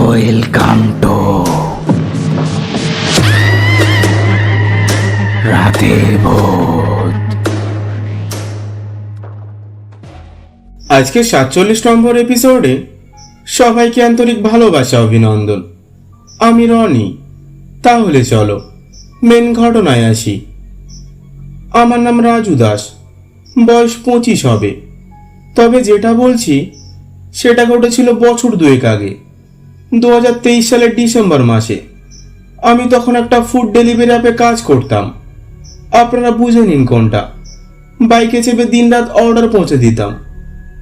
Welcome to রাতের ভূত আজকে সাতচল্লিশ নম্বর এপিসোডে সবাইকে আন্তরিক ভালোবাসা, অভিনন্দন। আমি রনি। তাহলে চলো মেন ঘটনায় আসি। আমার নাম রাজু দাস। বয়স পঁচিশ হবে। তবে যেটা বলছি, সেটা ঘটেছিল বছর দুয়েক আগে। দু হাজার তেইশ সালের ডিসেম্বর মাসে। আমি তখন একটা ফুড ডেলিভারি অ্যাপে কাজ করতাম। আপনারা বুঝে নিন কোনটা। বাইকে চেপে দিনরাত অর্ডার পৌঁছে দিতাম।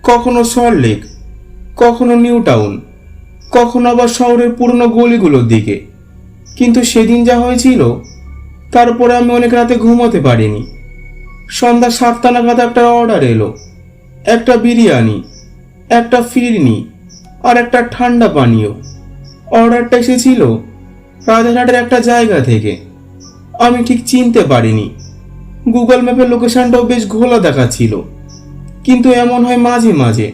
কখনো সল্টলেক কখনো নিউ টাউন কখনো আবার শহরের পুরনো গলিগুলোর দিকে। কিন্তু সেদিন যা হয়েছিল, তারপরে আমি অনেক রাতে ঘুমোতে পারিনি। সন্ধ্যা সাতটা নাগাদ একটা অর্ডার এলো। একটা বিরিয়ানি, একটা ফিরনি, আর একটা ঠান্ডা পানীয়। অর্ডারটা এসেছিল রাজারহাটের একটা জায়গা থেকে। আমি ঠিক চিনতে পারিনি। গুগল ম্যাপের লোকেশনটাও বেশ ঘোলা দেখাচ্ছিল। কিন্তু এমন হয় মাঝে মাঝে।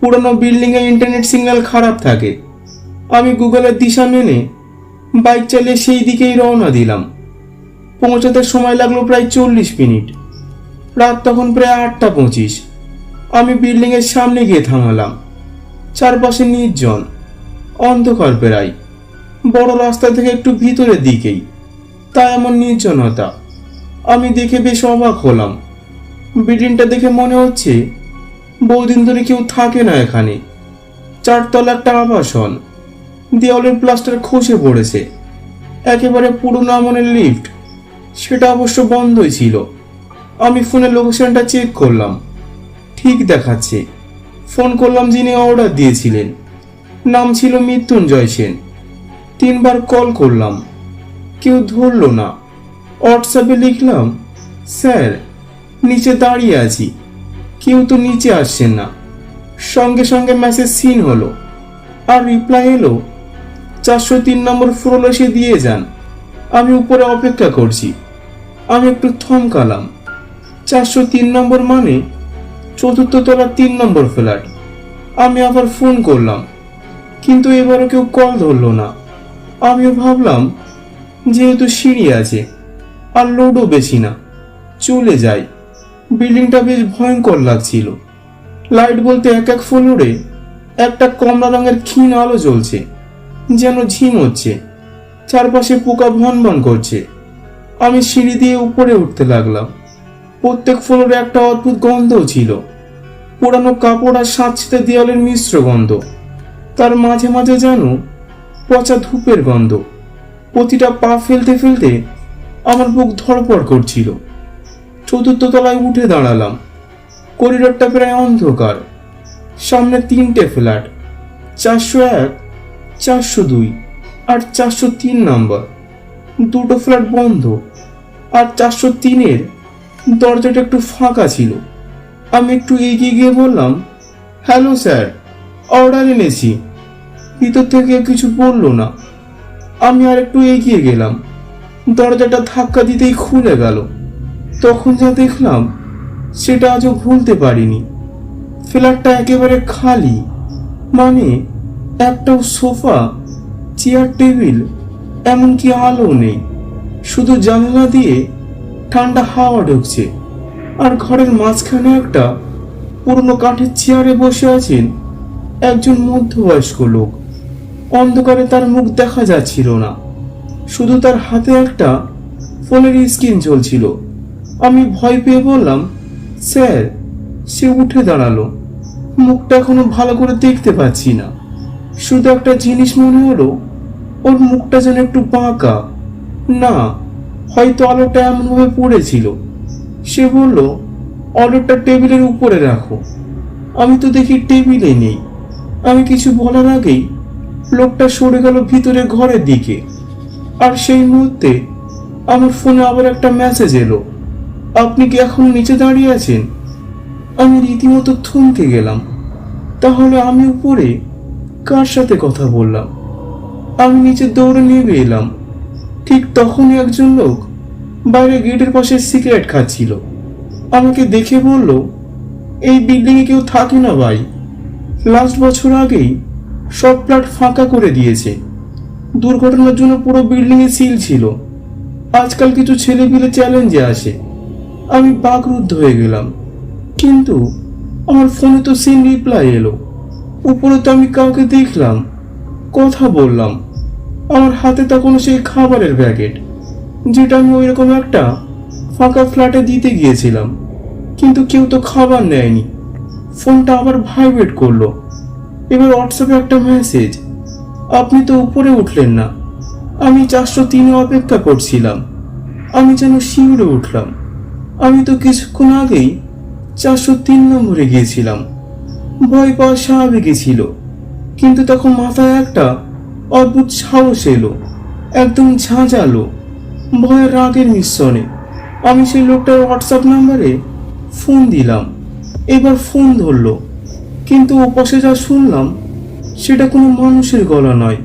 পুরনো বিল্ডিংয়ে ইন্টারনেট সিগন্যাল খারাপ থাকে। আমি গুগলের দিশা মেনে বাইক চালিয়ে সেই দিকেই রওনা দিলাম। পৌঁছাতে সময় লাগল প্রায় চল্লিশ মিনিট। রাত তখন প্রায় আটটা পঁচিশ। আমি বিল্ডিংয়ের সামনে গিয়ে থামালাম। চারপাশে নির্জন। অন্ধকার প্রায় বড় রাস্তা থেকে একটু ভিতরের দিকেই। তা এমন নির্জনতা। আমি দেখে বেশ অবাক হলাম। বিল্ডিংটা দেখে মনে হচ্ছে বহুদিন ধরে কেউ থাকে না এখানে। চারতলা একটা আবাসন দেওয়ালের প্লাস্টার খসে পড়েছে। একেবারে পুরোনো আমলের লিফট। সেটা অবশ্য বন্ধই ছিল। আমি ফোনে লোকেশনটা চেক করলাম। ঠিক দেখাচ্ছে। ফোন করলাম যিনি অর্ডার দিয়েছিলেন। নাম ছিল মৃত্যুঞ্জয় সেন। তিনবার কল করলাম। কেউ ধরলো না। হোয়াটসঅ্যাপে লিখলাম, স্যার, নিচে দাঁড়িয়ে আছি। কেউ তো নিচে আসছেন না। সঙ্গে সঙ্গে মেসেজ সিন হলো। আর রিপ্লাই এলো, চারশো তিন নম্বর ফ্লোর এসে দিয়ে যান। আমি উপরে অপেক্ষা করছি। আমি একটু থমকালাম। চারশো তিন নম্বর মানে চতুর্থ তলা তিন নম্বর ফ্ল্যাট। আমি আবার ফোন করলাম কিন্তু এবারও কেউ কল ধরলো না। আমিও ভাবলাম, যেহেতু সিঁড়ি আছে, আর লোডও বেশি না, চলে যাই। বিল্ডিংটা বেশ ভয়ঙ্কর লাগছিল। লাইট বলতে এক এক ফ্লোরে একটা কমলা রঙের ক্ষীণ আলো জ্বলছে, যেন ঝিম হচ্ছে। চারপাশে পোকা ভন ভন করছে। আমি সিঁড়ি দিয়ে উপরে উঠতে লাগলাম। প্রত্যেক ফ্লোরে একটা অদ্ভুত গন্ধও ছিল। পুরানো কাপড় আর সাঁচতে দেওয়ালের মিশ্র গন্ধ। তার মাঝে মাঝে যেন পচা ধূপের গন্ধ। প্রতিটা পা ফেলতে ফেলতে আমার বুক ধড়পড় করছিল। চতুর্থ তলায় উঠে দাঁড়ালাম। করিডোরটা প্রায় অন্ধকার। সামনে তিনটে ফ্ল্যাট, চারশো এক, চারশো দুই আর চারশো তিন নাম্বার। দুটো ফ্ল্যাট বন্ধ আর চারশো তিনের দরজাটা একটু ফাঁকা ছিল। আমি একটু এগিয়ে গিয়ে বললাম, হ্যালো স্যার। অর্ডার এনেছি। ভিতর থেকে কিছু বলল না। আমি আর একটু এগিয়ে গেলাম। দরজাটা ধাক্কা দিতেই খুলে গেল। তখন যা দেখলাম, সেটা আজও ভুলতে পারিনি। ফ্ল্যাটটা একেবারে খালি। মানে একটাও সোফা, চেয়ার টেবিল, এমনকি আলো নেই। শুধু জানলা দিয়ে ঠান্ডা হাওয়া ঢুকছে। আর ঘরের মাঝখানে একটা পুরনো কাঠের চেয়ারে বসে আছেন একজন মধ্যবয়স্ক লোক। অন্ধকারে তার মুখ দেখা যাচ্ছিল না। শুধু তার হাতে একটা ফোনের স্ক্রিন চলছিল। আমি ভয় পেয়ে বললাম, স্যার, সে উঠে দাঁড়াল। মুখটা এখনও ভালো করে দেখতে পাচ্ছি না। শুধু একটা জিনিস মনে হলো, ওর মুখটা যেন একটু বাঁকা। না, হয়তো আলোটা এমনভাবে পড়েছিল। সে বলল অর্ডারটা টেবিলের উপরে রাখো। আমি তো দেখি টেবিলে নেই। আমি কিছু বলার আগেই লোকটা সরে গেল ভিতরে ঘরের দিকে। আর সেই মুহূর্তে আমার ফোনে আবার একটা মেসেজ এলো। আপনি কি এখন নিচে দাঁড়িয়ে আছেন? আমি রীতিমতো থমকে গেলাম। তাহলে আমি উপরে কার সাথে কথা বললাম? আমি নিচে দৌড়ে নেমে এলাম। ঠিক তখনই একজন লোক বাইরে গেটের পাশে সিগারেট খাচ্ছিল। আমাকে দেখে বলল, এই বিল্ডিংয়ে কেউ থাকে না ভাই। লাস্ট বছর আগেই সব ফ্ল্যাট ফাঁকা করে দিয়েছে। দুর্ঘটনার জন্য পুরো বিল্ডিং এ সিল ছিল। আজকাল কিছু ছেলে পিলে চ্যালেঞ্জে আসে আমি বাকরুদ্ধ হয়ে গেলাম। কিন্তু আমার ফোনে তো সিন রিপ্লাই এলো। উপরে তো আমি কাউকে দেখলাম, কথা বললাম। আমার হাতে তখনও সেই খাবারের প্যাকেট যেটা আমি ওই রকম একটা ফাঁকা ফ্ল্যাটে দিতে গিয়েছিলাম। কিন্তু কেউ তো খাবার নেয়নি। ফোনটা আবার ভাইব্রেট করল। এবার হোয়াটসঅ্যাপে একটা মেসেজ আপনি তো উপরে উঠলেন না। আমি চারশো তিনে অপেক্ষা করছিলাম। আমি যেন শিউরে উঠলাম। আমি তো কিছুক্ষণ আগেই চারশো তিন নম্বরে গিয়েছিলাম। ভয় পাওয়া স্বাভাবিকই ছিল। কিন্তু তখন মাথায় একটা অদ্ভুত সাহস এলো। একদম ঝাঁঝালো, ভয়ের রাগের মিশ্রণে। আমি সেই লোকটার হোয়াটসঅ্যাপ নাম্বারে ফোন দিলাম। এবার ফোন ধরলো। কিন্তু ওপাশে যা শুনলাম, সেটা কোনো মানুষের গলা নয়,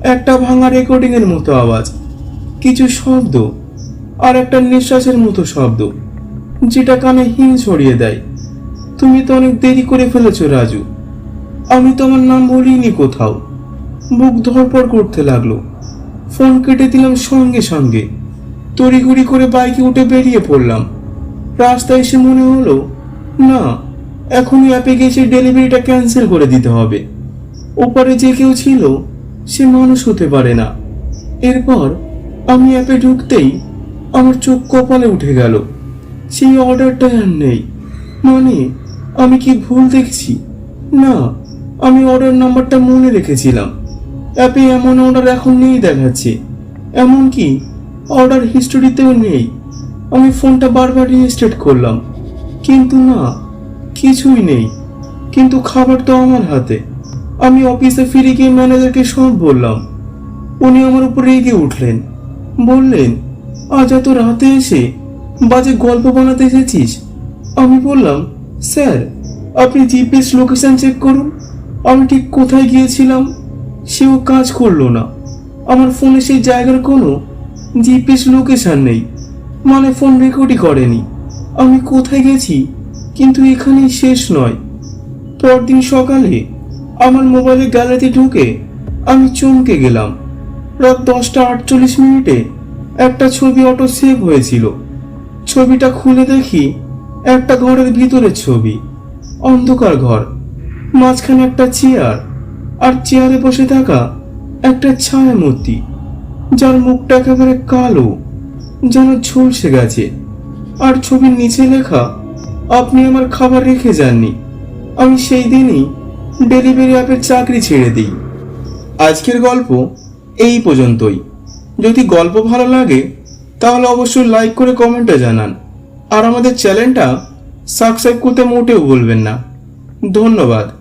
একটা ভাঙা রেকর্ডিং এর মতো আওয়াজ, কিছু শব্দ, আর একটা নিঃশ্বাসের মতো শব্দ, যেটা কানে হিম ছড়িয়ে দেয়। তুমি তো অনেক দেরি করে ফেলেছ, রাজু। আমি তো আমার নাম বলিনি কোথাও। বুক ধরপড় করতে লাগল। ফোন কেটে দিলাম সঙ্গে সঙ্গে। তড়িঘড়ি করে বাইকে উঠে বেরিয়ে পড়লাম। রাস্তায় এসে মনে হলো না, এখনই অ্যাপে গিয়ে সেই ডেলিভারিটা ক্যান্সেল করে দিতে হবে। ওপারে যে কেউ ছিল, সে মানুষ হতে পারে না। এরপর আমি অ্যাপে ঢুকতেই আমার চোখ কপালে উঠে গেল। সেই অর্ডারটা আর নেই। মানে আমি কি ভুল দেখছি? না, আমি অর্ডার নাম্বারটা মনে রেখেছিলাম। অ্যাপে এমন অর্ডার এখন নেই দেখাচ্ছে। এমনকি অর্ডার হিস্টোরিতেও নেই। আমি ফোনটা বারবার রিস্টার্ট করলাম। কিন্তু না, কিছুই নেই। কিন্তু খাবার তো আমার হাতে। আমি অফিসে ফিরে গিয়ে ম্যানেজারকে সব বললাম। উনি আমার উপর রেগে উঠলেন। বললেন, আজ এত রাতে এসে বাজে গল্প বানাতে এসেছিস? আমি বললাম, স্যার, আপনি জিপিএস লোকেশন চেক করুন। আমি ঠিক কোথায় গিয়েছিলাম সেও কাজ করল না। আমার ফোনে সেই জায়গার কোনো জিপিএস লোকেশন নেই। মানে ফোন রেকর্ডই করেনি। আমি কোথায় গেছি? কিন্তু এখানেই শেষ নয়। পরদিন সকালে আমার মোবাইলে গ্যালারিতে ঢুকে আমি চমকে গেলাম। রাত দশটা আটচল্লিশ মিনিটে একটা ছবি অটো সেভ হয়েছিল। ছবিটা খুলে দেখি একটা ঘরের ভিতরের ছবি, অন্ধকার ঘর। মাঝখানে একটা চেয়ার আর চেয়ারে বসে থাকা একটা ছায়া মূর্তি যার মুখটা একেবারে কালো, যেন ঝলসে গেছে। আর ছবির নিচে লেখা, আপনি আমার খাবার রেখে যাননি। আমি সেই দিনই ডেলিভারি অ্যাপের চাকরি ছেড়ে দিই। আজকের গল্প এই পর্যন্তই। যদি গল্প ভালো লাগে, তাহলে অবশ্যই লাইক করে কমেন্টে জানান। আর আমাদের চ্যানেলটা সাবস্ক্রাইব করতে মোটেও বলবেন না। ধন্যবাদ।